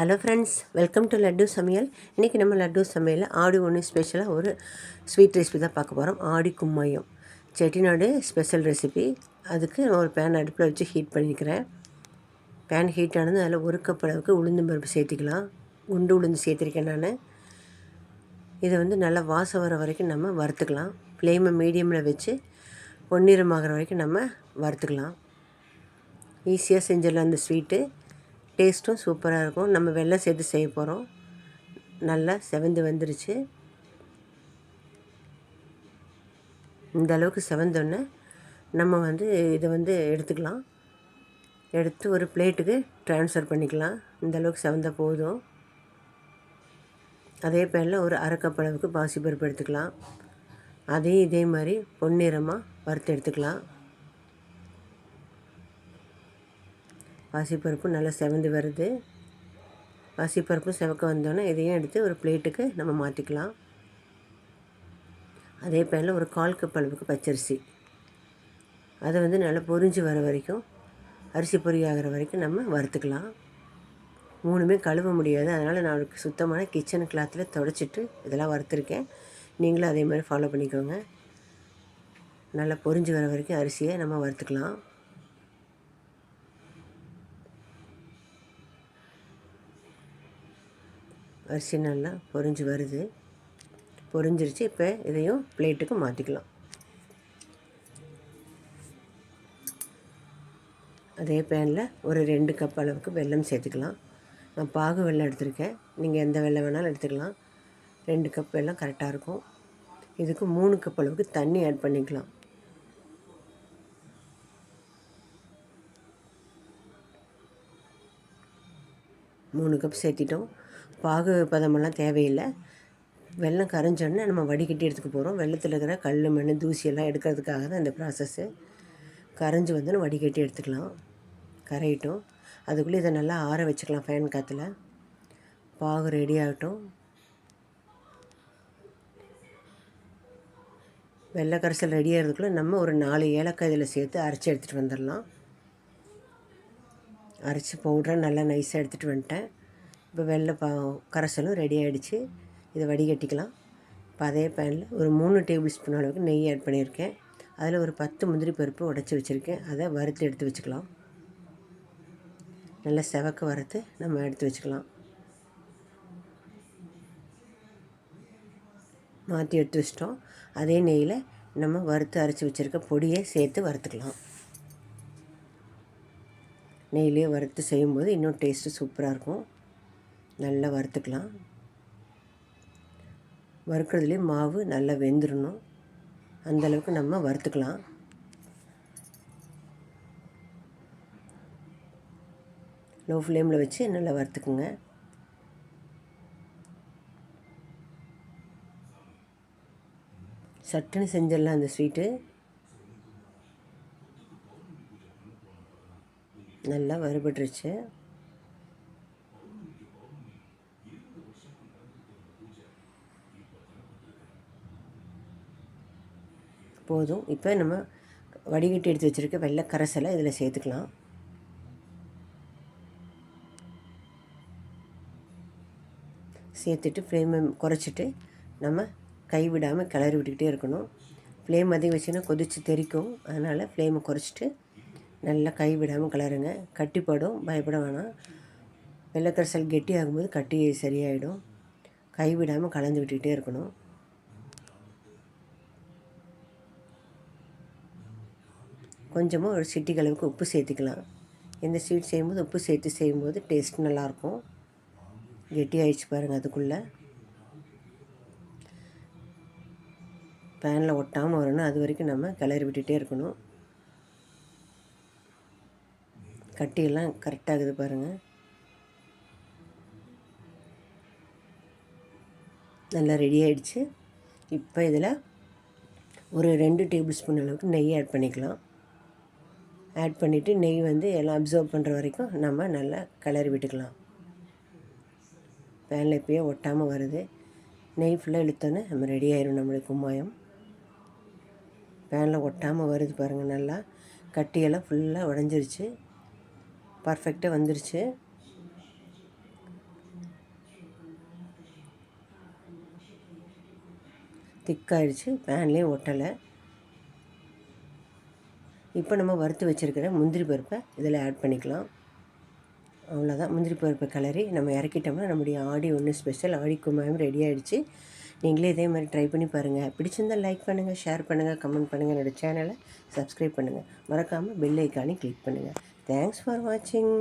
Hello friends welcome to laddu சமையல் இன்றைக்கி நம்ம லட்டு சமையலில் ஆடி ஒன்று ஸ்பெஷலாக ஒரு ஸ்வீட் ரெசிபி தான் பார்க்க போகிறோம் ஆடி கும்மாயம். செட்டிநாடு ஸ்பெஷல் ரெசிபி அதுக்கு நான் ஒரு பேன் அடுப்பில் வச்சு ஹீட் பண்ணிக்கிறேன். பேன் ஹீட் ஆனது அதில் ஒரு கப் அளவுக்கு உளுந்து பருப்பு சேர்த்துக்கலாம். குண்டு உளுந்து சேர்த்திருக்கேன் நான். இதை வந்து நல்லா வாசம் வர வரைக்கும் நம்ம வறுத்துக்கலாம். ஃப்ளேமை மீடியமில் வச்சு பொன்னிறமாகிற வரைக்கும் நம்ம வறுத்துக்கலாம். ஈஸியாக செஞ்சிடலாம் அந்த ஸ்வீட்டு டேஸ்ட்டும் சூப்பராக இருக்கும். நம்ம வெள்ளம் சேர்த்து செய்ய போகிறோம் நல்லா செவந்து வந்துருச்சு. இந்த அளவுக்கு செவந்தோடனே நம்ம வந்து இதை வந்து எடுத்துக்கலாம். எடுத்து ஒரு பிளேட்டுக்கு ட்ரான்ஸ்ஃபர் பண்ணிக்கலாம். இந்த அளவுக்கு செவந்த போதும். அதே பேரில் ஒரு அரைக்கப் அளவுக்கு பாசிப்பருப்பு எடுத்துக்கலாம். அதையும் இதே மாதிரி பொன்னிறமாக வறுத்து எடுத்துக்கலாம். பாசிப்பருப்பு நல்லா செவந்து வருது. பாசிப்பருப்பும் செவக்க வந்தோன்னே இதையும் எடுத்து ஒரு பிளேட்டுக்கு நம்ம மாற்றிக்கலாம் அதே பேனில் ஒரு கால் கப் அளவுக்கு பச்சரிசி. அதை வந்து நல்லா பொரிஞ்சு வர வரைக்கும் அரிசி பொரியாகிற ஆகிற வரைக்கும் நம்ம வறுத்துக்கலாம். மூணுமே கழுவ முடியாது. அதனால் நான் அவருக்கு சுத்தமான கிச்சன் கிளாத்தில் தொடச்சிட்டு இதெல்லாம் வறுத்துருக்கேன். நீங்களும் அதே மாதிரி ஃபாலோ பண்ணிக்கோங்க. நல்லா பொரிஞ்சு வர வரைக்கும் அரிசியை நம்ம வறுத்துக்கலாம். அரிசி நல்லா பொரிஞ்சு வருது. பொறிஞ்சிருச்சு இப்போ இதையும் பிளேட்டுக்கு மாற்றிக்கலாம் அதே பேனில் ஒரு ரெண்டு கப் அளவுக்கு வெல்லம் சேர்த்துக்கலாம். நான் பாகு வெள்ளம் எடுத்திருக்கேன். நீங்கள் எந்த வெள்ளம் வேணாலும் எடுத்துக்கலாம். ரெண்டு கப் வெள்ளம் கரெக்டாக இருக்கும். இதுக்கு மூணு கப் அளவுக்கு தண்ணி ஆட் பண்ணிக்கலாம். மூணு கப் சேர்த்திட்டோம். பாகு பதமெல்லாம் தேவையில்லை. வெள்ளம் கரைஞ்சோடனே நம்ம வடிகட்டி எடுத்துக்க போகிறோம் வெள்ளத்தில் இருக்கிற கல் மண் தூசியெல்லாம் எடுக்கிறதுக்காக தான் இந்த ப்ராசஸ்ஸு கரைஞ்சி வந்து வடிகட்டி எடுத்துக்கலாம். கரையிட்டோம். அதுக்குள்ளே இதை நல்லா ஆற வச்சுக்கலாம் ஃபேன் காற்றுல பாகு ரெடி ஆகட்டும். வெள்ளை கரைசல் ரெடி ஆகிறதுக்குள்ளே நம்ம ஒரு நாலு ஏலக்காய் இதில் சேர்த்து அரைச்சி எடுத்துகிட்டு வந்துடலாம் அரைச்சி பவுடராக நல்லா நைஸாக எடுத்துகிட்டு வந்துட்டேன். இப்போ வெள்ளை பா கரைசலும் ரெடி ஆகிடுச்சு இதை வடிகட்டிக்கலாம். இப்போ அதே பேனில் ஒரு மூணு டேபிள் ஸ்பூன் அளவுக்கு நெய் ஆட் பண்ணியிருக்கேன். அதில் ஒரு பத்து முந்திரி பருப்பு உடச்சி வச்சுருக்கேன். அதை வறுத்து எடுத்து வச்சுக்கலாம். நல்லா செவக்க வறுத்து நம்ம எடுத்து வச்சுக்கலாம். மாற்றி எடுத்து வச்சிட்டோம். அதே நெய்யில் நம்ம வறுத்து அரைச்சி வச்சுருக்க பொடியை சேர்த்து வறுத்துக்கலாம். நெய்லேயே வறுத்து செய்யும்போது இன்னும் டேஸ்ட்டு சூப்பராக இருக்கும். நல்லா வறுத்துக்கலாம். வறுக்கிறதுலேயே மாவு நல்லா வெந்துடணும் அந்தளவுக்கு நம்ம வறுத்துக்கலாம். லோ ஃப்ளேமில் வச்சு நல்லா வறுத்துக்குங்க. சட்டுன்னு செஞ்சிடலாம் அந்த ஸ்வீட்டு. நல்லா வறுபட்டுருச்சு. போதும். இப்போ நம்ம வடிகட்டி எடுத்து வச்சுருக்க வெள்ளை கரைசலை இதில் சேர்த்துக்கலாம். சேர்த்துட்டு ஃப்ளேமை குறைச்சிட்டு நம்ம கை விடாமல் கிளறி விட்டுக்கிட்டே இருக்கணும். ஃப்ளேம் அதிகம் வச்சுன்னா கொதித்து தெரிக்கும். அதனால் ஃப்ளேமை குறைச்சிட்டு நல்லா கை விடாமல் கிளறுங்க. கட்டிப்படும். பயப்பட வேணாம். வெள்ளைக்கரைசல் கெட்டி ஆகும்போது கட்டி சரியாயிடும். கை விடாமல் கலந்து விட்டுக்கிட்டே இருக்கணும். கொஞ்சமாக ஒரு சிட்டிக்கு அளவுக்கு உப்பு சேர்த்துக்கலாம். இந்த ஸ்வீட் செய்யும்போது உப்பு சேர்த்து செய்யும்போது டேஸ்ட் நல்லாயிருக்கும். கெட்டியாகிடுச்சு பாருங்கள் அதுக்குள்ளே. பேனில் ஒட்டாமல் வரணும். அது வரைக்கும் நம்ம கிளறி விட்டுகிட்டே இருக்கணும். கட்டியெல்லாம் கரெக்டாகுது பாருங்கள் நல்லா ரெடி ஆகிடுச்சு இப்போ இதில் ஒரு ரெண்டு டேபிள் ஸ்பூன் அளவுக்கு நெய் ஆட் பண்ணிக்கலாம். ஆட் பண்ணிவிட்டு நெய் வந்து எல்லாம் அப்சர்வ் பண்ணுற வரைக்கும் நம்ம நல்லா கிளறி விட்டுக்கலாம். பேனில் இப்போயே ஒட்டாமல் வருது. நெய் ஃபுல்லாக இழுத்தோன்னே நம்ம ரெடி ஆயிரும் நம்மளுக்கு கும்மாயம். பேனில் ஒட்டாமல் வருது பாருங்கள் நல்லா. கட்டியெல்லாம் ஃபுல்லாக உடஞ்சிருச்சு. பர்ஃபெக்டாக வந்துருச்சு. திக்காயிடுச்சு பேன்லேயும் ஒட்டலை. இப்போ நம்ம வறுத்து வச்சுருக்கிற முந்திரி பருப்பை இதில் ஆட் பண்ணிக்கலாம். அவ்வளோதான். முந்திரி பருப்பை கலரி நம்ம இறக்கிட்டோம்னா நம்முடைய ஆடி ஒன்று ஸ்பெஷல் ஆடி குமாயம் ரெடி ஆகிடுச்சு நீங்களே இதே மாதிரி ட்ரை பண்ணி பாருங்கள் பிடிச்சிருந்தால் லைக் பண்ணுங்கள் ஷேர் பண்ணுங்கள் கமெண்ட் பண்ணுங்கள் என்னோடய சேனலை சப்ஸ்கிரைப் பண்ணுங்கள் மறக்காமல் பெல் ஐக்கானே கிளிக் பண்ணுங்கள் தேங்க்ஸ் ஃபார் வாட்சிங்